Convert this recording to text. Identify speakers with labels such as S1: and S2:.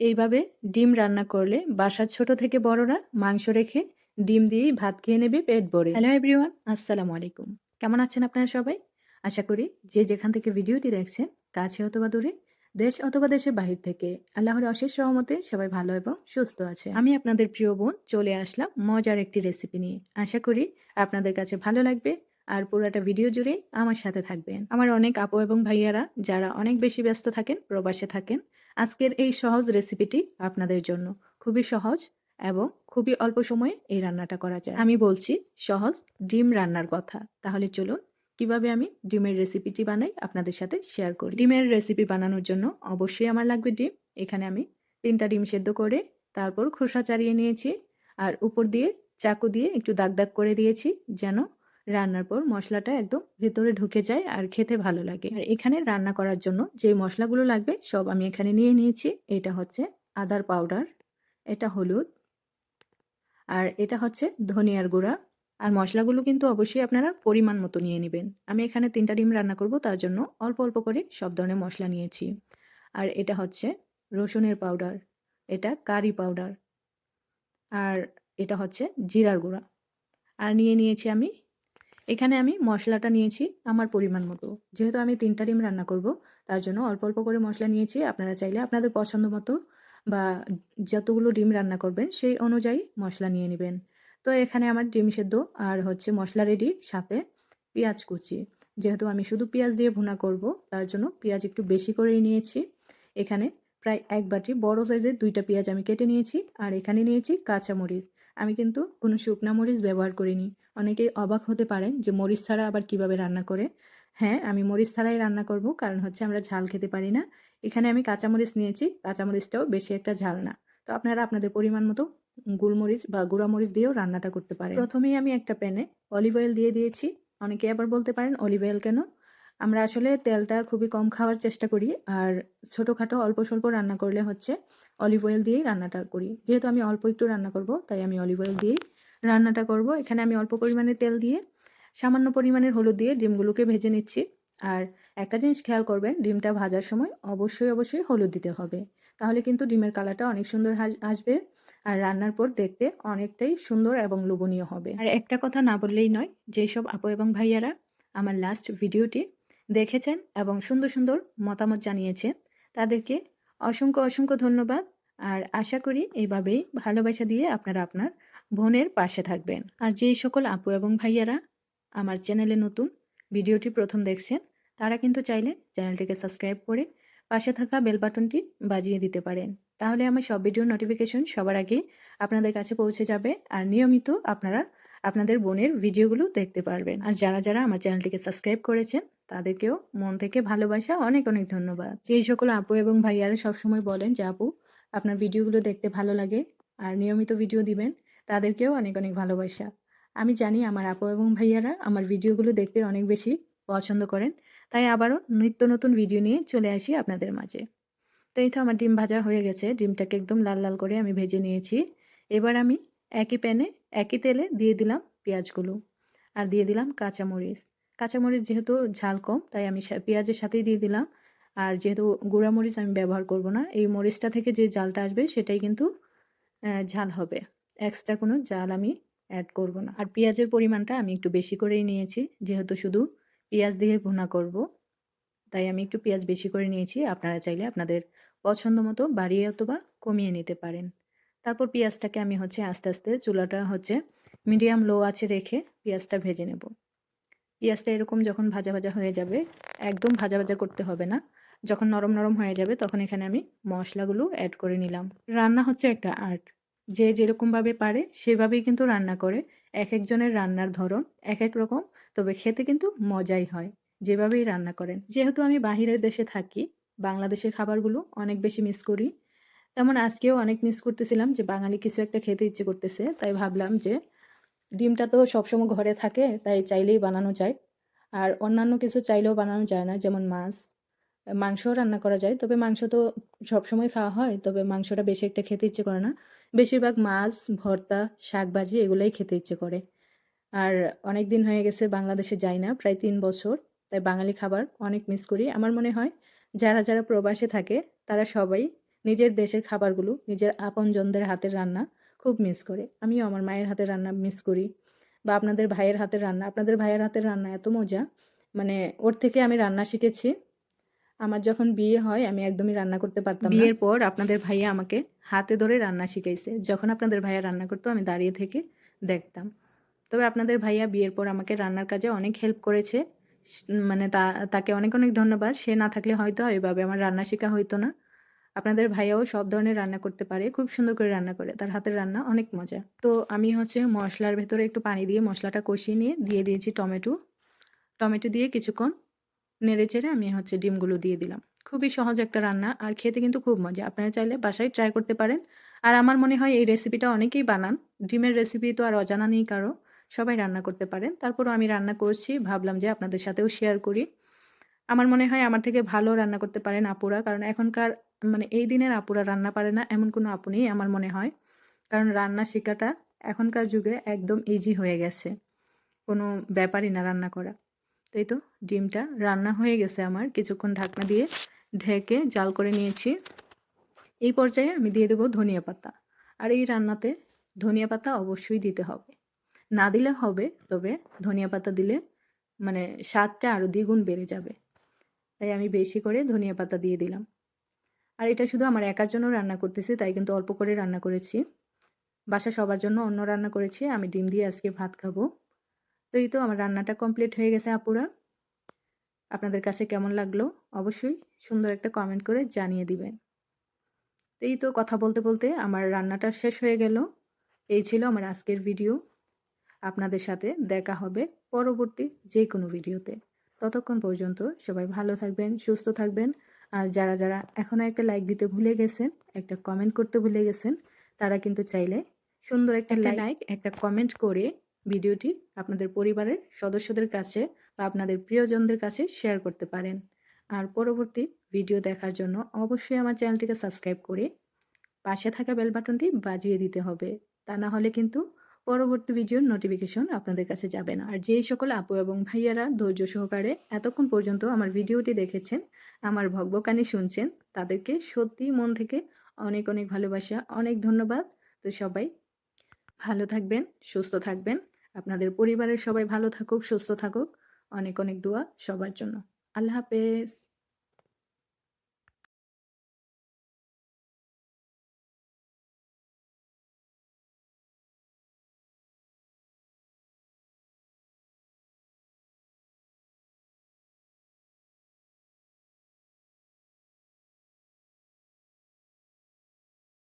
S1: এইভাবে ডিম রান্না করলে বাসার ছোট থেকে বড়রা মাংস রেখে ডিম দিয়েই ভাত খেয়ে নেবে পেট ভরে। হ্যালো এভরিওয়ান আসসালামু আলাইকুম। কেমন আছেন আপনারা সবাই? আশা করি যে যেখান থেকে ভিডিওটি দেখছেন কাছে অথবা দূরে দেশ অথবা দেশের বাহির থেকে আল্লাহর অশেষ রহমতে সবাই ভালো এবং সুস্থ আছে। আমি আপনাদের প্রিয় বোন চলে আসলাম মজার একটি রেসিপি নিয়ে। আশা করি আপনাদের কাছে ভালো লাগবে আর পুরোটা ভিডিও জুড়ে আমার সাথে থাকবেন। আমার অনেক আপু এবং ভাইয়ারা যারা অনেক বেশি ব্যস্ত থাকেন প্রবাসে থাকেন আজকের এই সহজ রেসিপিটি আপনাদের জন্য। খুবই সহজ এবং খুবই অল্প সময়ে এই রান্নাটা করা যায়। আমি বলছি সহজ ডিম রান্নার কথা। তাহলে চলুন কীভাবে আমি ডিমের রেসিপিটি বানাই আপনাদের সাথে শেয়ার করি। ডিমের রেসিপি বানানোর জন্য অবশ্যই আমার লাগবে ডিম। এখানে আমি তিনটা ডিম সেদ্ধ করে তারপর খোসা চারিয়ে নিয়েছি। আর উপর দিয়ে চাকু দিয়ে একটু দাগ দাগ করে দিয়েছি যেন রান্নার পর মশলাটা একদম ভেতরে ঢুকে যায় আর খেতে ভালো লাগে। আর এখানে রান্না করার জন্য যে মশলাগুলো লাগবে সব আমি এখানে নিয়ে নিয়েছি। এটা হচ্ছে আদার পাউডার, এটা হলুদ আর এটা হচ্ছে ধনিয়ার গুঁড়া। আর মশলাগুলো কিন্তু অবশ্যই আপনারা পরিমাণ মতো নিয়ে নেবেন। আমি এখানে তিনটা ডিম রান্না করব, তার জন্য অল্প অল্প করে সব ধরনের মশলা নিয়েছি। আর এটা হচ্ছে রসুনের পাউডার, এটা কারি পাউডার আর এটা হচ্ছে জিরার গুঁড়া। আর নিয়ে নিয়েছি আমি এখানে আমি মশলাটা নিয়েছি আমার পরিমাণ মতো। যেহেতু আমি তিনটা ডিম রান্না করব, তার জন্য অল্প অল্প করে মশলা নিয়েছি। আপনারা চাইলে আপনাদের পছন্দ মতো বা যতগুলো ডিম রান্না করবেন, সেই অনুযায়ী মশলা নিয়ে নেবেন। তো এখানে আমার ডিম সেদ্ধ আর হচ্ছে মশলা রেডি সাথে পেঁয়াজ কুচি। যেহেতু আমি শুধু পেঁয়াজ দিয়ে ভুনা করব, তার জন্য পেঁয়াজ একটু বেশি করেই নিয়েছি। এখানে প্রায় এক বাটি বড় সাইজের দুইটা পেঁয়াজ আমি কেটে নিয়েছি, আর এখানে নিয়েছি কাঁচা মরিচ আমি কিন্তু কোনো শুকনা মরিচ ব্যবহার করিনি। অনেকেই অবাক হতে পারেন যে মরিচ ছাড়া আবার কীভাবে রান্না করে। হ্যাঁ আমি মরিচ ছাড়াই রান্না করব, কারণ হচ্ছে আমরা ঝাল খেতে পারি না। এখানে আমি কাঁচামরিচ নিয়েছি, কাঁচামরিচটাও বেশি একটা ঝাল না। তো আপনারা আপনাদের পরিমাণ মতো গুলমরিচ বা গুঁড়ামরিচ দিয়েও রান্নাটা করতে পারেন। প্রথমেই আমি একটা প্যানে অলিভ অয়েল দিয়ে দিয়েছি। অনেকে আবার বলতে পারেন, অলিভ অয়েল কেন? আমরা আসলে তেলটা খুবই কম খাওয়ার চেষ্টা করি, আর ছোটোখাটো অল্প স্বল্প রান্না করলে হচ্ছে অলিভ অয়েল দিয়েই রান্নাটা করি। যেহেতু আমি অল্প একটু রান্না করব, তাই আমি অলিভ অয়েল দিয়েই রান্নাটা করব। এখানে আমি অল্প পরিমাণে তেল দিয়ে, সামান্য পরিমাণের হলুদ দিয়ে ডিমগুলোকে ভেজে নিচ্ছি। আর একটা জিনিস খেয়াল করবেন, ডিমটা ভাজার সময় অবশ্যই অবশ্যই হলুদ দিতে হবে। তাহলে কিন্তু ডিমের কালারটা অনেক সুন্দর আসবে আর রান্নার পর দেখতে অনেকটাই সুন্দর এবং লোভনীয় হবে। আর একটা কথা না বললেই নয়, যেসব আপু এবং ভাইয়ারা আমার লাস্ট ভিডিওটি দেখেছেন এবং সুন্দর সুন্দর মতামত জানিয়েছেন, তাদেরকে অসংখ্য অসংখ্য ধন্যবাদ। আর আশা করি এইভাবেই ভালোবাসা দিয়ে আপনারা আপনার বোনের পাশে থাকবেন। আর যেই সকল আপু এবং ভাইয়ারা আমার চ্যানেলে নতুন, ভিডিওটি প্রথম দেখছেন, তারা কিন্তু চাইলে চ্যানেলটিকে সাবস্ক্রাইব করে পাশে থাকা বেল বাটনটি বাজিয়ে দিতে পারেন। তাহলে আমার সব ভিডিওর নোটিফিকেশন সবার আগে আপনাদের কাছে পৌঁছে যাবে আর নিয়মিত আপনারা আপনাদের বোনের ভিডিওগুলো দেখতে পারবেন। আর যারা যারা আমার চ্যানেলটিকে সাবস্ক্রাইব করেছেন, তাদেরকেও মন থেকে ভালোবাসা, অনেক অনেক ধন্যবাদ। যেই সকল আপু এবং ভাইয়ারা সবসময় বলেন যে, আপু, আপনার ভিডিওগুলো দেখতে ভালো লাগে, আর নিয়মিত ভিডিও দিবেন। তাদেরকেও অনেক অনেক ভালোবাসা। আমি জানি আমার আপু এবং ভাইয়ারা আমার ভিডিওগুলো দেখতে অনেক বেশি পছন্দ করেন। তাই আবারও নিত্য নতুন ভিডিও নিয়ে চলে আসি আপনাদের মাঝে। তো এই তো আমার ডিম ভাজা হয়ে গেছে। ডিমটাকে একদম লাল লাল করে আমি ভেজে নিয়েছি। এবার আমি একই প্যানে একই তেলে দিয়ে দিলাম পেঁয়াজগুলো। আর দিয়ে দিলাম কাঁচামরিচ। কাঁচামরিচ যেহেতু ঝাল কম, তাই আমি পেঁয়াজের সাথেই দিয়ে দিলাম। আর যেহেতু গুঁড়া মরিচ আমি ব্যবহার করব না, এই মরিচটা থেকে যে জালটা আসবে সেটাই কিন্তু ঝাল হবে। এক্সট্রা কোনো জাল আমি অ্যাড করব না। আর পেঁয়াজের পরিমাণটা আমি একটু বেশি করেই নিয়েছি, যেহেতু শুধু পেঁয়াজ দিয়ে ভুনা করব। তাই আমি একটু পেঁয়াজ বেশি করে নিয়েছি, আপনারা চাইলে আপনাদের পছন্দ মতো বাড়িয়ে অথবা কমিয়ে নিতে পারেন। তারপর পেঁয়াজটাকে আমি হচ্ছে আস্তে আস্তে চুলাটা হচ্ছে মিডিয়াম লো আছে রেখে পেঁয়াজটা ভেজে নেব। পেঁয়াজটা এরকম যখন ভাজা ভাজা হয়ে যাবে, একদম ভাজা ভাজা করতে হবে না। যখন নরম নরম হয়ে যাবে, তখন এখানে আমি মশলাগুলো অ্যাড করে নিলাম। রান্না হচ্ছে একটা আর্ট যে যেরকমভাবে পারে সেভাবেই কিন্তু রান্না করে। এক একজনের রান্নার ধরন এক এক রকম, তবে খেতে কিন্তু মজাই হয় যেভাবেই রান্না করেন। যেহেতু আমি বাহিরের দেশে থাকি, বাংলাদেশের খাবারগুলো অনেক বেশি মিস করি। তেমন আজকেও অনেক মিস করতেছিলাম যে বাঙালি কিছু একটা খেতে ইচ্ছে করতেছে, তাই ভাবলাম যে ডিমটা তো সবসময় ঘরে থাকে, তাই চাইলেই বানানো যায়। আর অন্যান্য কিছু চাইলেও বানানো যায় না, যেমন মাছ মাংসও রান্না করা যায়, তবে মাংস তো সবসময় খাওয়া হয়, তবে মাংসটা বেশি একটা খেতে ইচ্ছে করে না। বেশিরভাগ মাছ, ভর্তা শাক ভাজি এগুলোই খেতে ইচ্ছে করে। আর অনেক দিন হয়ে গেছে বাংলাদেশে যাই না, প্রায় তিন বছর, তাই বাঙালি খাবার অনেক মিস করি। আমার মনে হয় যারা যারা প্রবাসে থাকে, তারা সবাই নিজের দেশের খাবারগুলো, নিজের আপনজনদের হাতের রান্না খুব মিস করে। আমিও আমার মায়ের হাতের রান্না মিস করি, বা আপনাদের ভাইয়ের হাতের রান্না। আপনাদের ভাইয়ের হাতের রান্না এত মজা মানে ওর থেকে আমি রান্না শিখেছি আমার যখন বিয়ে হয়, আমি একদমই রান্না করতে পারতাম বিয়ের পর আপনাদের ভাইয়া আমাকে হাতে ধরে রান্না শিখাইছে। যখন আপনাদের ভাইয়া রান্না করতো, আমি দাঁড়িয়ে থেকে দেখতাম। তবে আপনাদের ভাইয়া বিয়ের পর আমাকে রান্নার কাজে অনেক হেল্প করেছে। মানে তা, তাকে অনেক অনেক ধন্যবাদ। সে না থাকলে হয়তো এভাবে আমার রান্না শেখা হইতো না। আপনাদের ভাইয়াও সব ধরনের রান্না করতে পারে, খুব সুন্দর করে রান্না করে। তার হাতের রান্না অনেক মজা। তো আমি হচ্ছে মশলার ভেতরে একটু পানি দিয়ে মশলাটা কষিয়ে নিয়ে দিয়ে দিয়েছি টমেটো। টমেটো দিয়ে কিছুক্ষণ নেড়ে চেড়ে আমি হচ্ছে ডিমগুলো দিয়ে দিলাম। খুবই সহজ একটা রান্না আর খেতে কিন্তু খুব মজা। আপনারা চাইলে বাসায় ট্রাই করতে পারেন। আর আমার মনে হয় এই রেসিপিটা অনেকেই বানান। ডিমের রেসিপি তো আর অজানা নেই কারও। সবাই রান্না করতে পারেন। তারপরও আমি রান্না করছি। ভাবলাম যে আপনাদের সাথেও শেয়ার করি। আমার মনে হয় আমার থেকে ভালো রান্না করতে পারেন আপুরা। কারণ এখনকার মানে এই দিনের আপুরা রান্না পারে না এমন কোনো আপু নেই আমার মনে হয়। কারণ রান্না শেখাটা এখনকার যুগে একদম ইজি হয়ে গেছে। কোনো ব্যাপারই না রান্না করা। তো এই তো ডিমটা রান্না হয়ে গেছে আমার। কিছুক্ষণ ঢাকনা দিয়ে ঢেকে জাল করে নিয়েছি। এই পর্যায়ে আমি দিয়ে দেবো ধনিয়া পাতা। আর এই রান্নাতে ধনিয়া পাতা অবশ্যই দিতে হবে। না দিলে হবে, তবে ধনিয়া পাতা দিলে মানে স্বাদটা আরও দ্বিগুণ বেড়ে যাবে। তাই আমি বেশি করে ধনিয়া পাতা দিয়ে দিলাম। আর এটা শুধু আমার একার জন্য রান্না করতেছি, তাই কিন্তু অল্প করে রান্না করেছি। বাসা সবার জন্য অন্য রান্না করেছি। আমি ডিম দিয়ে আজকে ভাত খাব। তো এই তো আমার রান্নাটা কমপ্লিট হয়ে গেছে আপুরা। আপনাদের কাছে কেমন লাগল? অবশ্যই সুন্দর একটা কমেন্ট করে জানিয়ে দিবেন। তো এই তো কথা বলতে বলতে আমার রান্নাটা শেষ হয়ে গেল। এই ছিল আমার আজকের ভিডিও আপনাদের সাথে দেখা হবে পরবর্তী যে কোনো ভিডিওতে। ততক্ষণ পর্যন্ত সবাই ভালো থাকবেন সুস্থ থাকবেন। আর যারা যারা এখনও একটা লাইক দিতে ভুলে গেছেন একটা কমেন্ট করতে ভুলে গেছেন তারা কিন্তু চাইলে সুন্দর একটা লাইক একটা কমেন্ট করে ভিডিওটি আপনাদের পরিবারের সদস্যদের কাছে বা আপনাদের প্রিয়জনদের কাছে শেয়ার করতে পারেন। আর পরবর্তী ভিডিও দেখার জন্য অবশ্যই আমার চ্যানেলটিকে সাবস্ক্রাইব করে পাশে থাকা বেল বাটনটি বাজিয়ে দিতে হবে। তা না হলে কিন্তু পরবর্তী ভিডিওর নোটিফিকেশন আপনাদের কাছে যাবে না। আর যেই সকল আপু এবং ভাইয়ারা ধৈর্য সহকারে এতক্ষণ পর্যন্ত আমার ভিডিওটি দেখেছেন, আমার ভগবকানি শুনছেন, তাদেরকে সত্যি মন থেকে অনেক অনেক ভালোবাসা, অনেক ধন্যবাদ। তো সবাই ভালো থাকবেন, সুস্থ থাকবেন। আপনাদের পরিবারের সবাই ভালো থাকুক সুস্থ থাকুক। অনেক অনেক দোয়া সবার জন্য। আল্লাহ হাফেজ।